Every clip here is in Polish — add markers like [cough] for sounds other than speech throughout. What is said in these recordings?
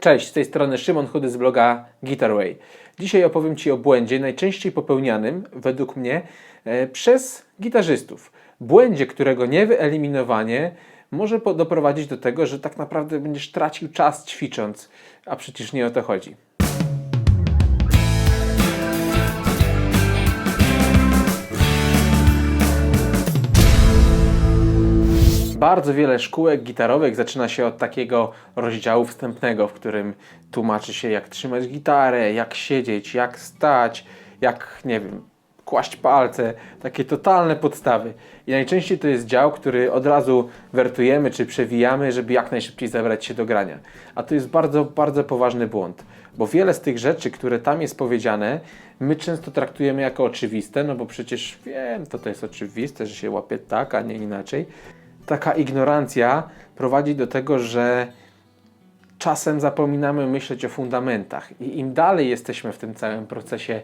Cześć, z tej strony Szymon Chudy z bloga Guitarway. Dzisiaj opowiem Ci o błędzie najczęściej popełnianym, według mnie, e, przez gitarzystów. Błędzie, którego niewyeliminowanie może doprowadzić do tego, że tak naprawdę będziesz tracił czas ćwicząc, a przecież nie o to chodzi. Bardzo wiele szkółek gitarowych zaczyna się od takiego rozdziału wstępnego, w którym tłumaczy się, jak trzymać gitarę, jak siedzieć, jak stać, jak, nie wiem, kłaść palce, takie totalne podstawy. I najczęściej to jest dział, który od razu wertujemy czy przewijamy, żeby jak najszybciej zabrać się do grania. A to jest bardzo, bardzo poważny błąd, bo wiele z tych rzeczy, które tam jest powiedziane, my często traktujemy jako oczywiste, no bo przecież wiem, to to jest oczywiste, że się łapie tak, a nie inaczej. Taka ignorancja prowadzi do tego, że czasem zapominamy myśleć o fundamentach i im dalej jesteśmy w tym całym procesie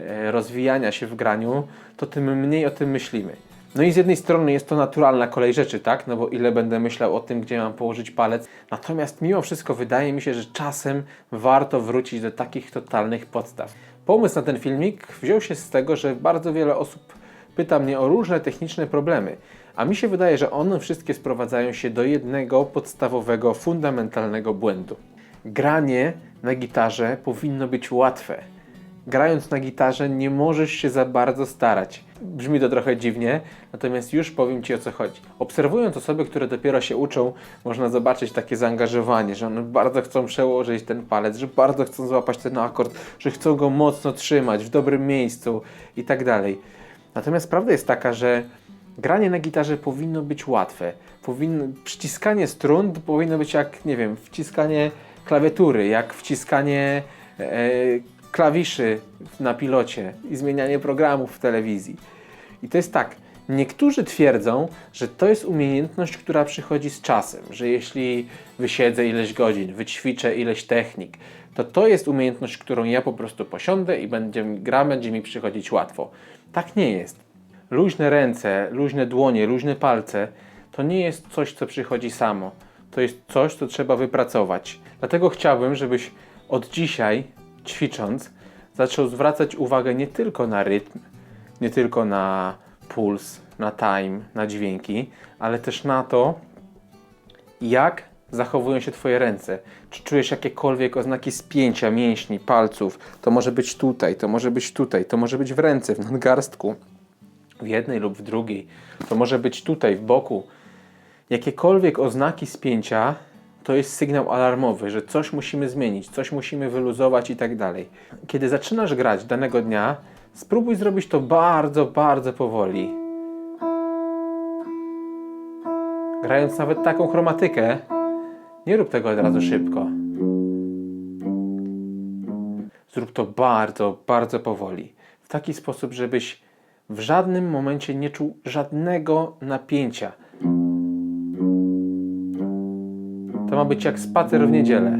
e, rozwijania się w graniu, to tym mniej o tym myślimy. No i z jednej strony jest to naturalna kolej rzeczy, tak? No bo ile będę myślał o tym, gdzie mam położyć palec. Natomiast mimo wszystko wydaje mi się, że czasem warto wrócić do takich totalnych podstaw. Pomysł na ten filmik wziął się z tego, że bardzo wiele osób pyta mnie o różne techniczne problemy, a mi się wydaje, że one wszystkie sprowadzają się do jednego podstawowego, fundamentalnego błędu. Granie na gitarze powinno być łatwe. Grając na gitarze nie możesz się za bardzo starać. Brzmi to trochę dziwnie, natomiast już powiem Ci o co chodzi. Obserwując osoby, które dopiero się uczą, można zobaczyć takie zaangażowanie, że one bardzo chcą przełożyć ten palec, że bardzo chcą złapać ten akord, że chcą go mocno trzymać w dobrym miejscu i tak dalej. Natomiast prawda jest taka, że granie na gitarze powinno być łatwe. Powinno, przyciskanie strun powinno być jak, nie wiem, wciskanie klawiatury, jak wciskanie e, klawiszy na pilocie i zmienianie programów w telewizji. I to jest tak, niektórzy twierdzą, że to jest umiejętność, która przychodzi z czasem, że jeśli wysiedzę ileś godzin, wyćwiczę ileś technik, to to jest umiejętność, którą ja po prostu posiądę i będzie gra będzie mi przychodzić łatwo. Tak nie jest. Luźne ręce, luźne dłonie, luźne palce to nie jest coś, co przychodzi samo. To jest coś, co trzeba wypracować. Dlatego chciałbym, żebyś od dzisiaj, ćwicząc, zaczął zwracać uwagę nie tylko na rytm, nie tylko na puls, na time, na dźwięki, ale też na to, jak zachowują się Twoje ręce. Czy czujesz jakiekolwiek oznaki spięcia mięśni, palców? To może być tutaj, to może być tutaj, to może być w ręce, w nadgarstku, w jednej lub w drugiej. To może być tutaj, w boku. Jakiekolwiek oznaki spięcia to jest sygnał alarmowy, że coś musimy zmienić, coś musimy wyluzować i tak dalej. Kiedy zaczynasz grać danego dnia, spróbuj zrobić to bardzo, bardzo powoli. Grając nawet taką chromatykę, nie rób tego od razu szybko. Zrób to bardzo, bardzo powoli. W taki sposób, żebyś w żadnym momencie nie czuł żadnego napięcia. To ma być jak spacer w niedzielę.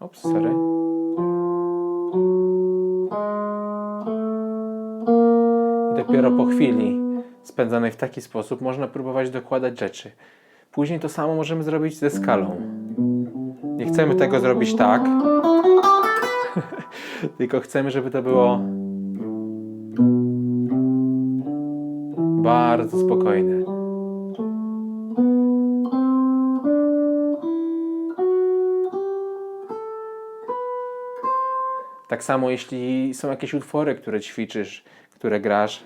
Ops, sorry. Dopiero po chwili spędzanej w taki sposób można próbować dokładać rzeczy. Później to samo możemy zrobić ze skalą. Nie chcemy tego zrobić tak, [laughs] tylko chcemy, żeby to było bardzo spokojne. Tak samo jeśli są jakieś utwory, które ćwiczysz, które grasz.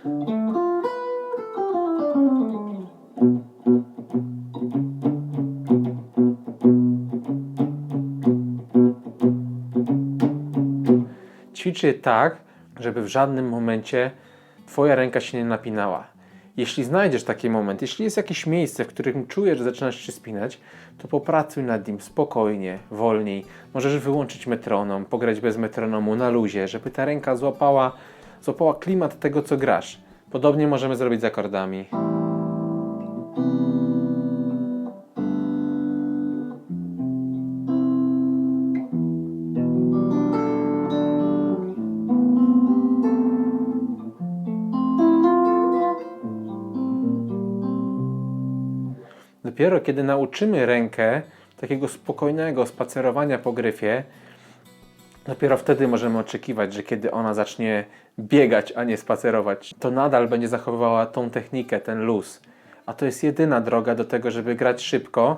Ćwicz je tak, żeby w żadnym momencie Twoja ręka się nie napinała. Jeśli znajdziesz taki moment, jeśli jest jakieś miejsce, w którym czujesz, że zaczynasz się spinać, to popracuj nad nim spokojnie, wolniej. Możesz wyłączyć metronom, pograć bez metronomu na luzie, żeby ta ręka złapała, złapała klimat tego, co grasz. Podobnie możemy zrobić z akordami. dopiero kiedy nauczymy rękę takiego spokojnego spacerowania po gryfie, dopiero wtedy możemy oczekiwać, że kiedy ona zacznie biegać, a nie spacerować, to nadal będzie zachowywała tą technikę, ten luz. A to jest jedyna droga do tego, żeby grać szybko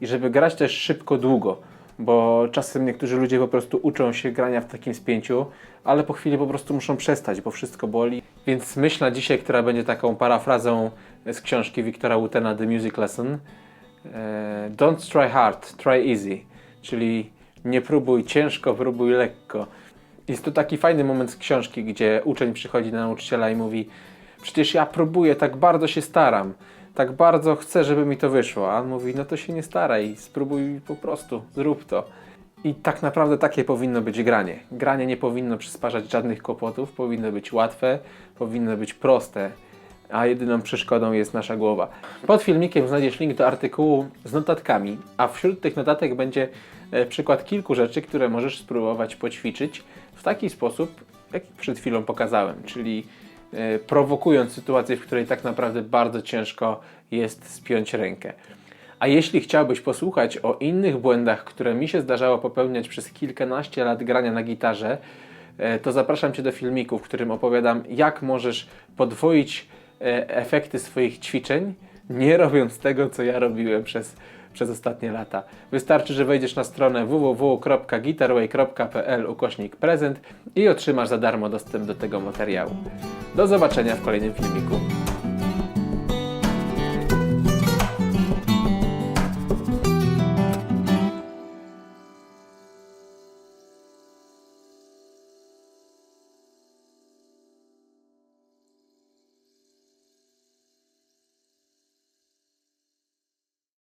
i żeby grać też szybko długo. Bo czasem niektórzy ludzie po prostu uczą się grania w takim spięciu, ale po chwili po prostu muszą przestać, bo wszystko boli. Więc myśl na dzisiaj, która będzie taką parafrazą z książki Wiktora Wootena The Music Lesson. E, Don't try hard, try easy. Czyli nie próbuj ciężko, próbuj lekko. Jest to taki fajny moment z książki, gdzie uczeń przychodzi do nauczyciela i mówi: Przecież ja próbuję, tak bardzo się staram, tak bardzo chcę, żeby mi to wyszło. A on mówi: No to się nie staraj, spróbuj po prostu, zrób to. I tak naprawdę takie powinno być granie. Granie nie powinno przysparzać żadnych kłopotów, powinno być łatwe, powinno być proste, a jedyną przeszkodą jest nasza głowa. Pod filmikiem znajdziesz link do artykułu z notatkami, a wśród tych notatek będzie e, przykład kilku rzeczy, które możesz spróbować poćwiczyć w taki sposób, jaki przed chwilą pokazałem, czyli e, prowokując sytuację, w której tak naprawdę bardzo ciężko jest spiąć rękę. A jeśli chciałbyś posłuchać o innych błędach, które mi się zdarzało popełniać przez kilkanaście lat grania na gitarze, e, to zapraszam Cię do filmiku, w którym opowiadam, jak możesz podwoić efekty swoich ćwiczeń, nie robiąc tego, co ja robiłem przez, przez ostatnie lata. Wystarczy, że wejdziesz na stronę www.guitarway.pl ukośnik prezent i otrzymasz za darmo dostęp do tego materiału. Do zobaczenia w kolejnym filmiku.